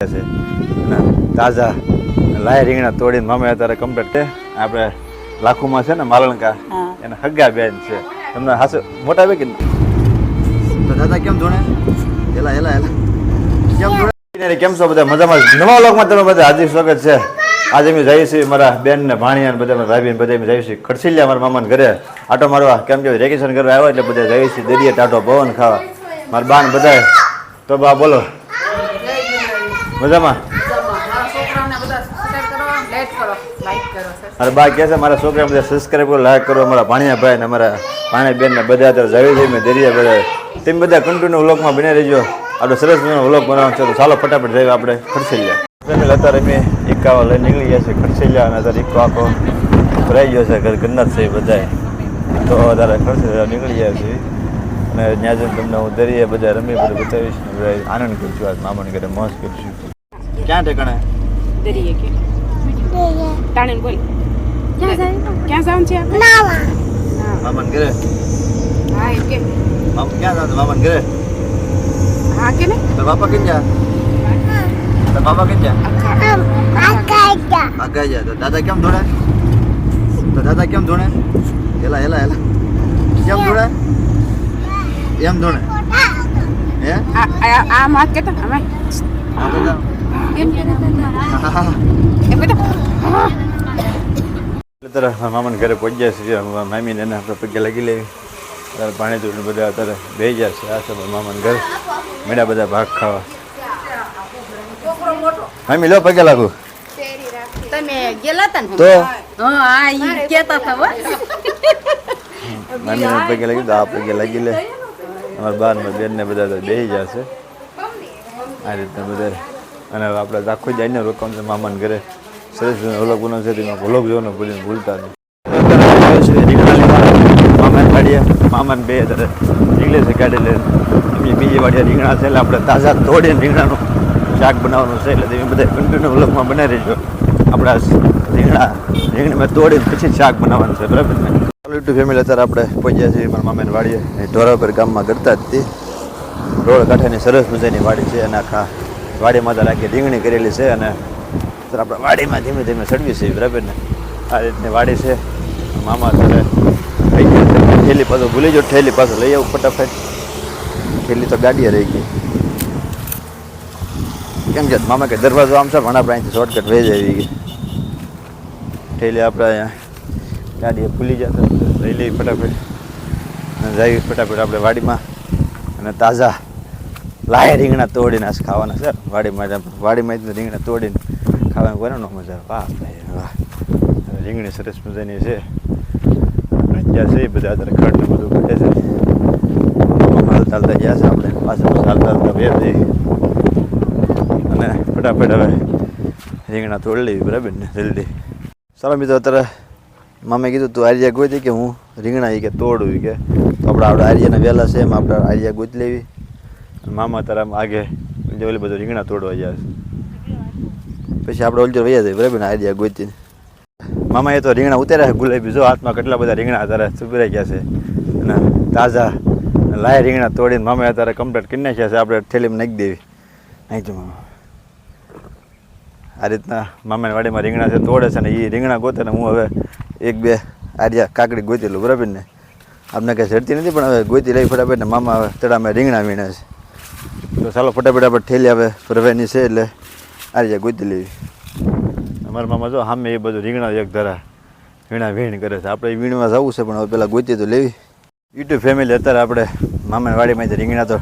છે. અને તાજા લાય રીંગણા તોડીને મામે અત્યારે કમ્પ્લીટ છે. આપણે લાખુમાં છે ને માલણકા એને હગ્ગા બેન છે. તમને હાસે મોટા બે કે તો દાદા કેમ ધોણે? એલા એલા એલા કેમ ધોણે? કેમ છો બધા? મજામાં નવા લોકમાં તમે બધા હાર્દિક સ્વાગત છે. આજે અમે જઈએ છીએ મારા બેન ને ભાણિયા ને બધા મારા ભાઈ બધા અમે જઈએ છીએ ખડસીલિયા મારા મામાને ઘરે. આટો મારવા કેમ કે વેકેશન કરવા આવ્યા એટલે બધા જઈએ છીએ દરિયા ટાટો પવન ખાવા. મારા બાન બધા તો બા બોલો. મજામાં? અરે બા કહે છે મારા છોકરા બધા સબસ્ક્રાઈબ કરો લાઈક કરો, અમારા ભાણિયા ભાઈ ને મારા ભાણિયા બેન ને બધા અત્યારે જવી જઈ મેં દરિયા બધા તેમ બધા કન્ટિન્યુ વ્લોગમાં બની રહેજો. આપણે સરસ મજાનો વ્લોગ બનાવવાનો છે, તો ચાલો ફટાફટ જઈએ આપણે ખડસેલિયા. ફેમિલી અત્યારે મેં એકાવા લઈ નીકળી ગયા છે ખડસેલિયા અને અત્યારે એક આખો ભરાઈ ગયો છે, ઘર ઘરના જ છે એ તો અત્યારે ખડસેલિયા નીકળી ગયા છે અને ત્યાં જઈને તમને હું દરિયા બધા રમી બધું બતાવીશ. આનંદ કરશું આજ મામાને ઘરે મોજ કરશું. ક્યાં ઠેકાણે દરિયે કે તાણીને બોલ ક્યાં જવાનું છે આપણે? હા. મામાને ઘરે હા એમ કે મામા ક્યાં જાવ મામાને ઘરે હા કે ને તો બાપા કેમ જા તો બાપા કેમ જા આખા આગા જા તો દાદા કેમ ધોણે તો દાદા કેમ ધોણે એલા એલા એલા કેમ ધોણે એમ ધોણે હે આ આ- આ માત કેતા અમે હા દાદા અત્યારે મામાને ઘરે પહોંચ્યા છીએ. મામીને એને આપણે પગે લાગી લેવી. અત્યારે પાણી જોઈને બધા અત્યારે બે ગયા છે. આ સમય મામાને ઘર. મેળા બધા ભાગ ખાવા. મામી લો પગે લાગુ. તમે ગયેલા હતા ને તો? હા હતા મામીને પગે લાગી તો આ પગે લાગી લે. અમારા બાર બેનને બધા બે જશે છે. આ રીતના બધા. અને આપણે આખો જઈને રોકાણ છે, મામાને ઘરે. સરસ ઓલગ બનાવ છે તેમાં ભોલોગ જોવાનું ભૂલીને ભૂલતા નહીં. મામાને કાઢીએ. મામાને બે અત્યારે નીકળે છે કાઢી લે એમની બીજી વાડિયા રીંગણા છે, એટલે આપણે તાજા તોડીને રીંગણાનું શાક બનાવવાનું છે, એટલે તમે બધા કન્ટિન્યુ વ્લોગમાં બનાવી રહેજો. આપણા રીંગણા રીંગણા તોડીને પછી શાક બનાવવાનું છે, બરાબર ને? ટુ ફેમિલી અત્યારે આપણે પહોંચ્યા છીએ મારા મામાને વાડીએ. ઢોરાપર ગામમાં કરતા જ તે રોડ કાંઠાની સરસ મજાની વાડી છે અને આખા વાડીમાં તો રાખી રીંગણી કરેલી છે અને આપણે વાડીમાં ધીમે ધીમે ચડવી છે, બરાબર ને? આ રીતની વાડી છે. મામા અત્યારે થેલી પાછો ભૂલી જો ઠેલી પાછો લઈ આવું ફટાફટ. ઠેલી તો ગાડીએ રહી ગઈ. કેમ કે મામા કે દરવાજો આમ છે, પણ આપણે અહીંથી શોર્ટકટ વહી એવી ગઈ ઠેલી આપણે અહીંયા ગાડીએ ભૂલી જતા લઈ લઈ ફટાફટ. અને જઈ ફટાફટ આપણે વાડીમાં. અને તાજા લાય રીંગણા તોડીને આજ ખાવાના છે. વાડીમાં વાડીમાં રીંગણા તોડીને ખાવાની કોને મજા વાહ વાહ. રીંગણી સરસ મજાની છે. અને છે બધા અત્યારે ખડ બધું ઘટે છે. હાલતા ગયા છે આપણે. પાછળ ચાલતા હાલતા બે થઈ અને ફટાફટ હવે રીંગણા તોડી લેવી, બરાબર ને? જલ્દી. ચાલો મિત્રો, અત્યારે મામે કીધું તું આર્યા ગોતી કે હું રીંગણા એ કે તોડું કે. આપણે આપણે આર્યાને વહેલા છે એમ આપણે આર્યા ગોતી લેવી. મામા તારા આગે ઓલી બધું રીંગણા તોડવા જાય પછી આપણે ઓલજો વૈયા જાય બરાબર ને? આર્યા ગોતીને. મામા એ તો રીંગણા ઉતાર્યા છે ગુલાબી. જો હાથમાં કેટલા બધા રીંગણા તારે સુભરાઈ ગયા છે. અને તાજા લાય રીંગણા તોડીને મામાએ અત્યારે કમ્પ્લીટ કરી નાખ્યા છે. આપણે થેલીમાં નાખી દેવી. નહીં જો મામા. આ રીતના મામાની વાડીમાં રીંગણા છે તોડે છે ને એ રીંગણા ગોતે ને હું હવે એક બે આર્યા કાકડી ગોતી લઉં બરાબર ને? આપને કંઈ ઝડતી નથી પણ હવે ગોતી લઈ ફટાફટ ને મામા હવે તળામાં રીંગણા વીણે છે. તો ચાલો ફટાફટ આપણે ઠેલી આવે. ભરવાની છે એટલે આર્યા ગોતી લેવી. અમારા મામા જો સામે એ બધું રીંગણા એક ધરા વીણા વીણ કરે છે. આપણે વીણમાં જવું છે, પણ હવે પેલા ગોતી તો લેવી. યુટ્યુબ ફેમિલી અત્યારે આપણે મામાની વાડીમાં રીંગણા તો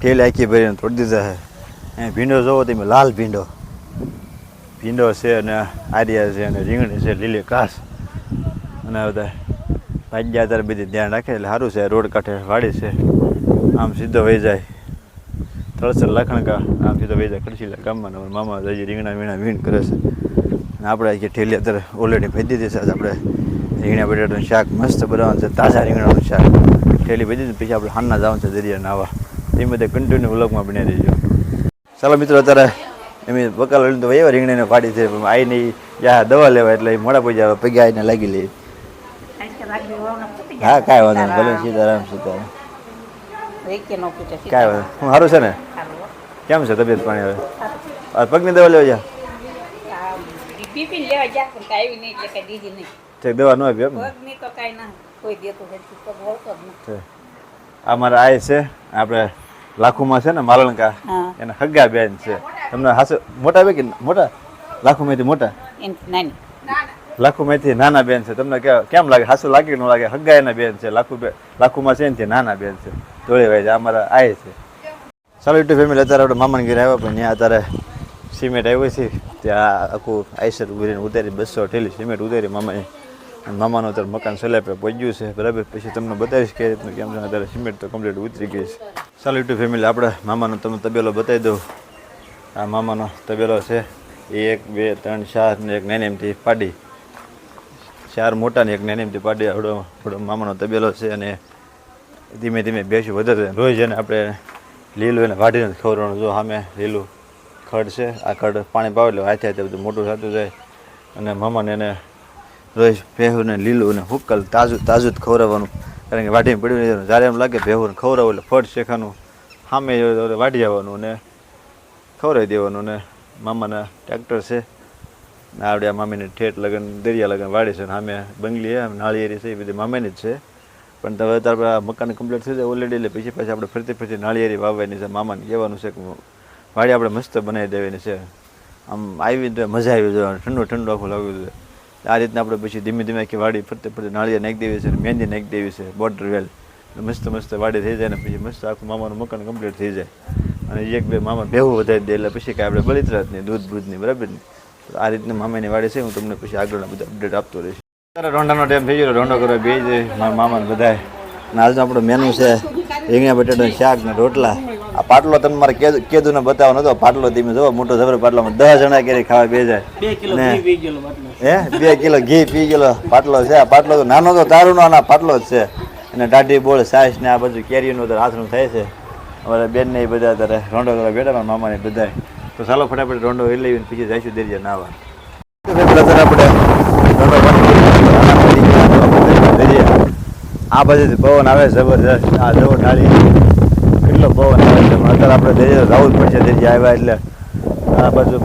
ઠેલી આખી ભરીને તોડી દીધા છે. એ ભીંડો જોવો તમે, લાલ ભીંડો. ભીંડો છે અને આર્યા છે અને રીંગણી છે, લીલી ઘાસ. અને બધા ભાગ્યા અત્યારે બધી ધ્યાન રાખે એટલે સારું છે, રોડ કાંઠે વાડી છે. આમ સીધો વહી જાય. તળસર લાખણકા આમ સીધો વહી જાય ખડસીલા ગામમાં અમારા મામા હજી રીંગણા વીણા વીણ કરે છે. અને આપણે જે ઠેલી અત્યારે ઓલરેડી ભેજી દીધી છે આજે આપણે રીંગણા બટાટાનું શાક મસ્ત બનાવવાનું છે તાજા રીંગણાનું શાક. ઠેલી ભેજી દીધી પછી આપણે હાનના જવાનું છે દરિયા નાવા એ બધે કન્ટિન્યુ વ્લોગમાં બની રહીજો. ચાલો મિત્રો અત્યારે એમ વકાલ લઈને તો એવા રીંગણીને પાડી છે પણ આઈ નહીં. યા દવા લેવા એટલે મોડા પૈસા પગે આવીને લાગી લે. હા કાંઈ વાંધો નહીં. ભલે સીતારામ સીતારામ કાંઈ હું સારું છે ને? કેમ છે તબિયત પાણી હવે? પગની દવા લેવા જા બીપી લેવા જા પણ કાંઈ નહીં એટલે કાંઈ દીધી નહીં. ઠીક દવા ન આપી એમ પગની તો કાંઈ ના કોઈ દેતું નથી પગ વળતો જ નથી છે. આ મારા આય છે આપણે લાખુમાં છે ને માલણકા એના હગ્ગા બેન છે. તમને હાસ મોટા બે કે મોટા? લાખુમાંથી મોટા? લાખુ નાની. લાખુમાંથી નાના બેન છે. તમને કેમ લાગે? હાસુ લાગે કે ન લાગે? હગ્ગા એના બેન છે. લાખુ લાખુમાં છે તે નાના બેન છે. ધોળીભાઈ છે, અમારા મારા આય છે. ચાલો યુટ્યુબ ફેમિલી અત્યારે આપણે મામાને ઘરે આવ્યા, પણ ત્યાં અત્યારે સિમેન્ટ આવ્યું છે. ત્યાં આખું આઈસર ઉભરીને ઉતારી બસો ઠેલી સિમેન્ટ ઉતારી મામાએ. અને મામાનું અત્યારે મકાન સલેપે પહોંચ્યું છે, બરાબર? પછી તમને બતાવીશ કે રીતનું કેમ છે, અત્યારે સિમેન્ટ તો કમ્પ્લીટ ઉતરી ગઈ છે. ચાલો યુટ્યુબ ફેમિલી આપણે મામાનો તમને તબેલો બતાવી દઉં. આ મામાનો તબેલો છે એક, બે, ત્રણ, ચાર ને એક નાની એમથી પાડી. ચાર મોટા ને એક નાની એમથી પાડી આવડો મામાનો તબેલો છે અને ધીમે ધીમે બેસી વધારે રોજ એને આપણે લીલું એને વાઢીને ખવડાવવાનું. જો સામે લીલું ખડ છે, આ ખડ પાણી પાવે એટલે હાથે હાથે બધું મોટું થતું જાય. અને મામાને એને રોજ ભેહું ને લીલું ને હુક્કલ તાજું તાજું જ ખવડાવવાનું. કારણ કે વાઢીને પડ્યું જ્યારે એમ લાગે ભેહું ખવડાવું એટલે ફળ શેખાનું સામે વાઢી આવવાનું ને ખવડાવી દેવાનું ને મામાના ટ્રેક્ટર છે. આવડે આ મામીને ઠેઠ લગન, દરિયા લગન વાડી છે ને સામે બંગલી નાળિયેરી છે, એ બધી મામેની જ છે. પણ હવે તારે મકાન કમ્પ્લીટ થઈ જાય ઓલરેડી એટલે પછી પછી આપણે ફરતી ફરતી નાળિયેરી વાવવાની છે. મામાને કહેવાનું છે કે વાડી આપણે મસ્ત બનાવી દેવાની છે. આમ આવી તો મજા આવી જાય. ઠંડુ ઠંડુ આખું લાવ્યું છે આ રીતના આપણે પછી ધીમે ધીમે આખી વાડી ફરતી ફરતી નાળિયા નાખી દેવી છે મહેંદી નાખી દેવી છે બોર્ડર વેલ મસ્ત મસ્ત વાડી થઈ જાય ને પછી મસ્ત આખું મામાનું મકાન કમ્પ્લીટ થઈ જાય. અને એક, બે મામા ભેવું વધારી દે એટલે પછી કાંઈ આપણે બળિતરાત નહીં દૂધ બૂધની બરાબર આ રીતના મામાની વાડી છે. હું તમને પછી આગળના બધા અપડેટ આપતો રહીશ. અત્યારે રોંડાનો ટાઈમ થઈ ગયો રોંડો કરવા બે મારા મામા બધાય. અને આજનો આપણું મેનુ છે રીંગણા બટાટાનું શાક ને રોટલા. આ પાટલો તમે મારે કેદું ને બતાવો નતો પાટલો તમે જોવો મોટો જબર પાટલામાં દસ જણા કેરી ખાવા બે જાય ને હે? બે કિલો ઘી પી ગયેલો પાટલો છે. આ પાટલો તો નાનો તો તારું નો આના પાટલો જ છે. અને દાઢી બોળ સાઈસ ને આ બધું કેરીનું તો હાથનું થાય છે. અમારા બેન ને બધા અત્યારે રોંડો કરવા બેઠા મારા મામાને બધા તો ચાલો ફટાફટ રોંડો લઈ લઈને પછી જઈશું દરિયા નાવા તો ભાઈ પેલા અત્યારે આપણે રોંડો પાણી દરિયા આ બાજુથી પવન આવે જબરજસ્ત. આ જવો ઢાળી કેટલો પવન આવે છે. અત્યારે આપણે દરિયા રાહુલ પડશે દરિયા આવ્યા એટલે આ બાજુ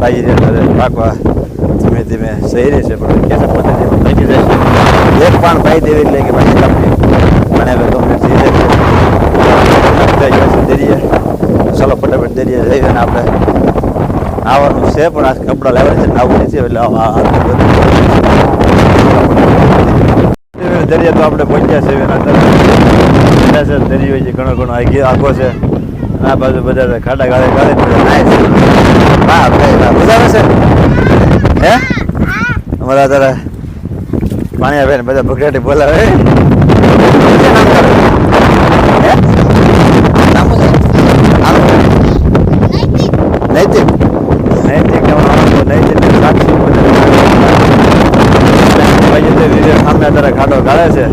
ભાઈ છે. પાકવા ધીમે ધીમે સહી રહેશે પણ કેસર પદ્ધતિમાં લાગી જશે એક પાન પાઈ દેવી એટલે કે પછી તમને મને હવે તમને સહી જઈશું દરિયા. ચાલો ફટાફટ દરિયા જઈએ ને આપણે નાવાનું છે. પણ આ કપડાં લાવ્યા છે. નાવું નથી એટલે આ- દરિયા તો આપણે પહોંચ્યા છે, એના અંદર છે દરિયો છે, ઘણો ઘણો આખો છે. આ બાજુ બધા ખાડા ગાળે ગાળે બધા છે. હે અમારા તારા પાણી આવે ને બધા ભગડાટી બોલાવે હે? નામ શું છે? આનું? નૈતિક નૈતિક નૈતિક નૈતિક સાક્ષી બધા ભાઈ તે વિજય સામે અત્યારે ખાડો ગાળે છે.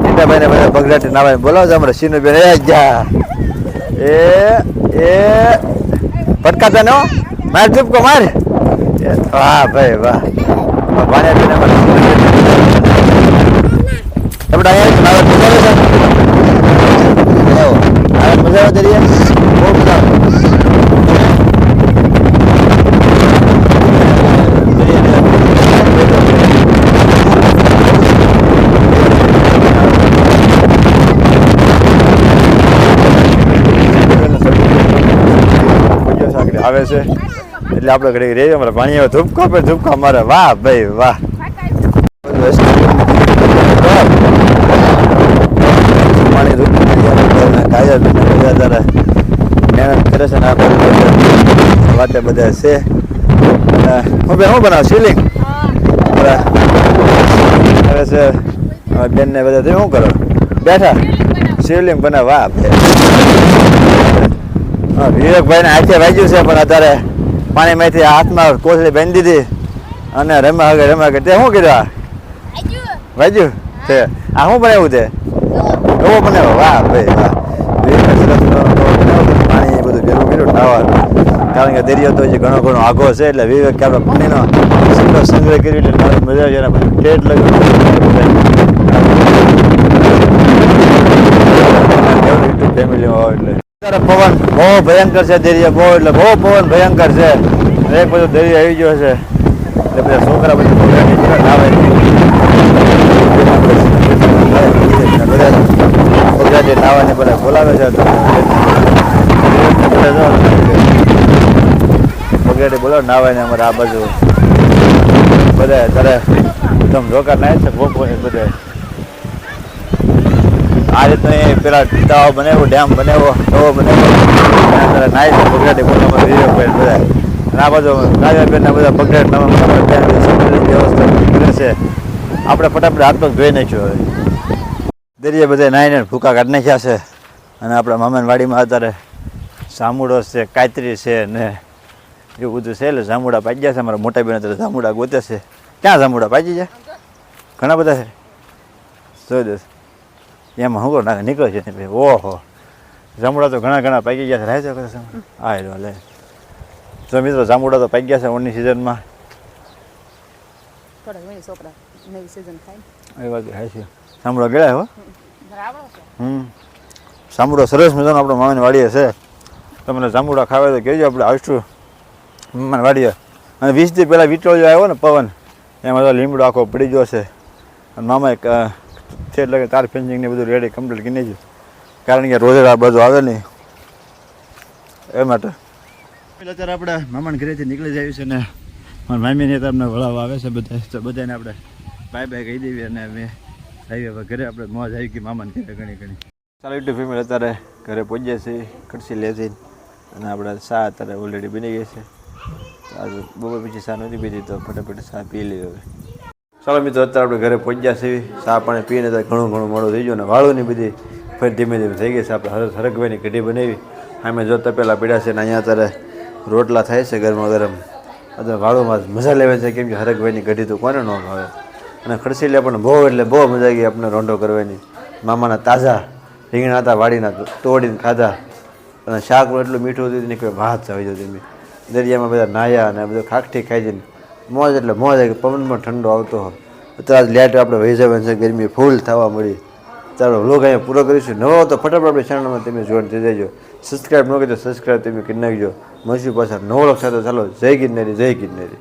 ટીટાભાઈ ને બધા બગડાટી નાવા બોલાવો અમારે સીનુ બેન એ જા. એ એ. પટકાતા ને? માર ચૂપકો માર. વાહ ભાઈ વાહ. ભાણ્યા બેન અમારે આવે દરિયા બહુ મજા આવે. છે. એટલે આપણે ઘડી રહી અમારે પાણી આવે. ધૂપકો પર ધૂપકો, અમારે વાહ, ભાઈ વાહ પાણી ધૂપકો કાયદા બધા તારા મહેનત કરે છે ને આપણે વાતે બધા છે. હું બેન શું બનાવ શિવલિંગ હવે છે બેન ને બધા શું કરો? બેઠા? શિવલિંગ બનાવ વાહ હા, વિવેકભાઈ ને હાથે વાગ્યું છે પણ અત્યારે પાણીમાંથી હાથમાં કોથળી બાંધી દીધી અને રમા આગળ રમા આગળ. તે શું કીધું આ? વાગ્યું. છે આ શું બનાવ્યું તે? એવો બનાવ્યો? વાહ ભાઈ વાહ વિવેકભાઈ સરસ બનાવ્યો, પાણી એ બધું ભેગું કર્યું ટાવર કારણ કે દરિયો તો જે ઘણો ઘણો આગો છે, એટલે વિવેક કે આપણે પાણીનો સંગ્રહ સંગ્રહ કરી એટલે નાની મજા આવે એના પછી ઠેઠ લગે ફેમિલીમાં હોય એટલે. પવન બહુ ભયંકર છે દરિયા, બહુ એટલે બહુ પવન ભયંકર છે. એક બધું દરિયો આવી ગયો છે. એટલે બધા છોકરા ગયા નાવે. બધા જે નાવાને બધા બોલાવે છે. પગેડે બોલો નાવાને અમારે આ બાજુ બધા તારે એકદમ રોકા નાય છે હોય બધે. આ રીતનો એ પેલા તળાવ બનાવ્યો, ડેમ બનાવ્યો નવો બનાવ્યો. બાજુ કાવ્યાબેનના બધા પગેડ વ્યવસ્થા છે, આપણે ફટાફટ હાથ પગ ધોઈ નાખ્યો હવે. દરિયા બધા નાઈને ભૂકા કાઢી નાખ્યા છે. અને આપણા મામાન વાડીમાં અત્યારે જામુડો છે કાતરી છે ને એવું બધું છે. એટલે જામુડા પાકી ગયા છે. અમારા મોટા બેન અત્યારે જામુડા ગોતે છે. ક્યાં જામુડા પાકી ગયા? ઘણા બધા છે. જોઈ દે. એમાં હું નાખે નીકળે છે ને ભાઈ ઓહો. જામુડા તો ઘણા ઘણા પાકી ગયા છે. રહે છે હા એ લે. જો મિત્રો જામુડા તો પાકી ગયા છે ઓની સિઝનમાં છોકરા નવી સિઝન થાય. એ વાત રહે છે જામુડા ગયા હો? છે. હમ. જાંબુડા સરસ મજાનો આપણો મામાની વાડીએ છે. તમને જાંબુડા ખાવે તો કહેજો આપણે આવીશું. મામાની વાડીએ. અને વીસ દી પહેલાં વિટોળિયો આવ્યો ને પવન એમાં તો લીમડો આખો પડી ગયો છે. અને મામા એક છે એટલે કે તાર ફેન્સિંગ ને બધું રેડી કમ્પ્લીટ કરી નાખ્યું. કારણ કે રોજ આ બધું આવે નહીં. એ માટે. અત્યારે આપણે મામાને ઘરેથી નીકળી જાય છે ને મારા મામીને તમને વળાવ આવે છે બધા. તો બધાને આપણે બાય બાય કહી દેવી અને અમે આવી હવે ઘરે આપણે મોજ આવી ગઈ મામાને ઘરે ઘણી ઘણી. ચાલો યુટ્યુબ ફેમિલી અત્યારે ઘરે પહોંચ્યા છીએ કડસી લેતી. અને આપણે સા અત્યારે ઓલરેડી બની ગઈ છે. બહુ બપોર પછી ચા નથી પીધી તો ફટાફટ સા પી લીધો હવે. ચાલો મિત્રો, અત્યારે આપણે ઘરે પહોંચ્યા છીએ. સા પાણી પીને તો ઘણું ઘણું મોડું થઈ ગયું ને વાળુની બધી ફરી ધીમે ધીમે થઈ ગઈ છે. આપણે હરસ હરકભાઈની કઢી બનાવી. અમે જોતા પહેલાં પીડા છે ને અહીંયા અત્યારે રોટલા થાય છે ગરમા ગરમ. અત્યારે વાળુમાં મજા લેવે છે. કેમ કે હરકભાઈની કઢી તો કોને ન ભાવે. અને ખડસીલે પણ બહુ એટલે બહુ મજા આવી આપણે રોંઢો કરવાની. મામાના તાજા રીંગણા હતા, વાડીના તોડીને ખાધા. અને શાક એટલું મીઠું હતું ને કોઈ ભાત આવી જતી એમ દરિયામાં બધા નાયા અને બધું ખાખઠી ખાઈ જઈને મોજ એટલે મોજ આવી. પવનમાં ઠંડો આવતો હોય. અત્યારે લેટ આપણે વહી જવાનું છે ગરમી ફૂલ થવા મળી. ચાલો વ્લોગ અહીંયા પૂરો કરીશું. નવો તો ફટાફટ આપણે ચેનલમાં તમે જોઈન થઈ જજો. સબસ્ક્રાઈબ ન કરજો તો સબસ્ક્રાઈબ તમે કરી નાખજો. મળશું પાછા નવો લક્ષ સાથે. ચાલો, જય ગિરનારી જય ગિરનારી.